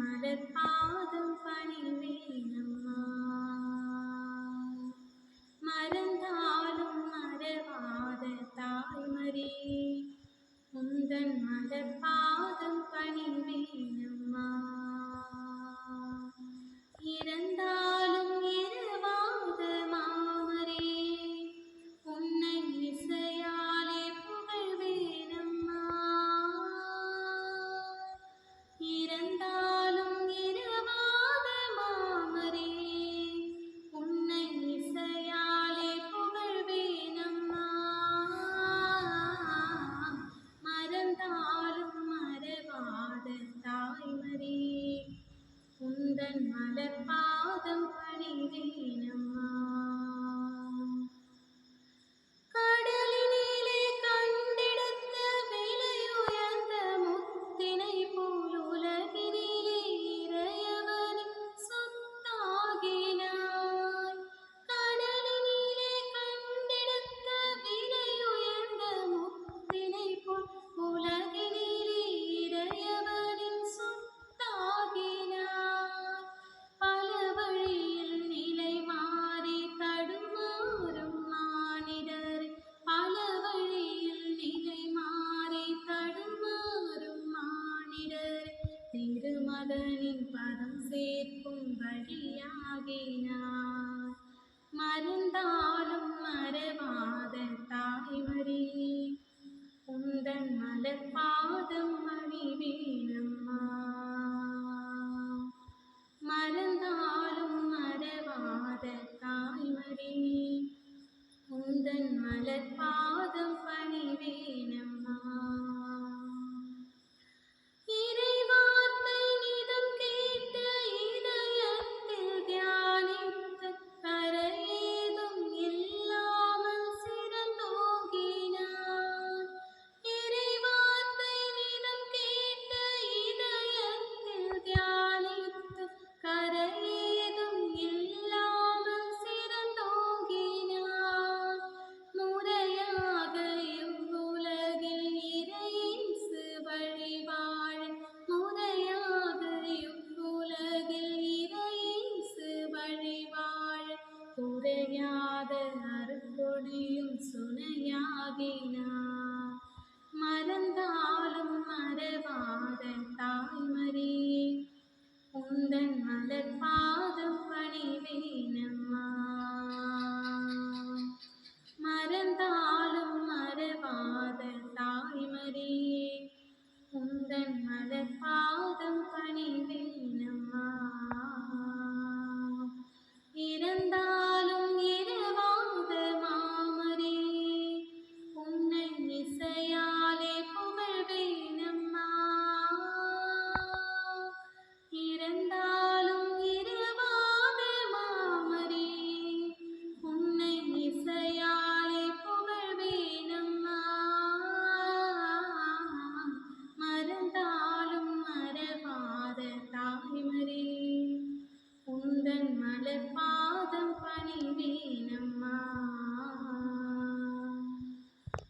മലർപാദം പണി മറകിയാകിനാ മരുന്നാലും മറവാതെ തായ്മരീ காதல் அருக்கொடியும் சுனையாகினார். மறந்தாலும் மறவாத தாய்மரியே உந்தன் மலர் பாதம் பணிவேனம்மா. തൻ മലപാദം പണിവീനമ്മ.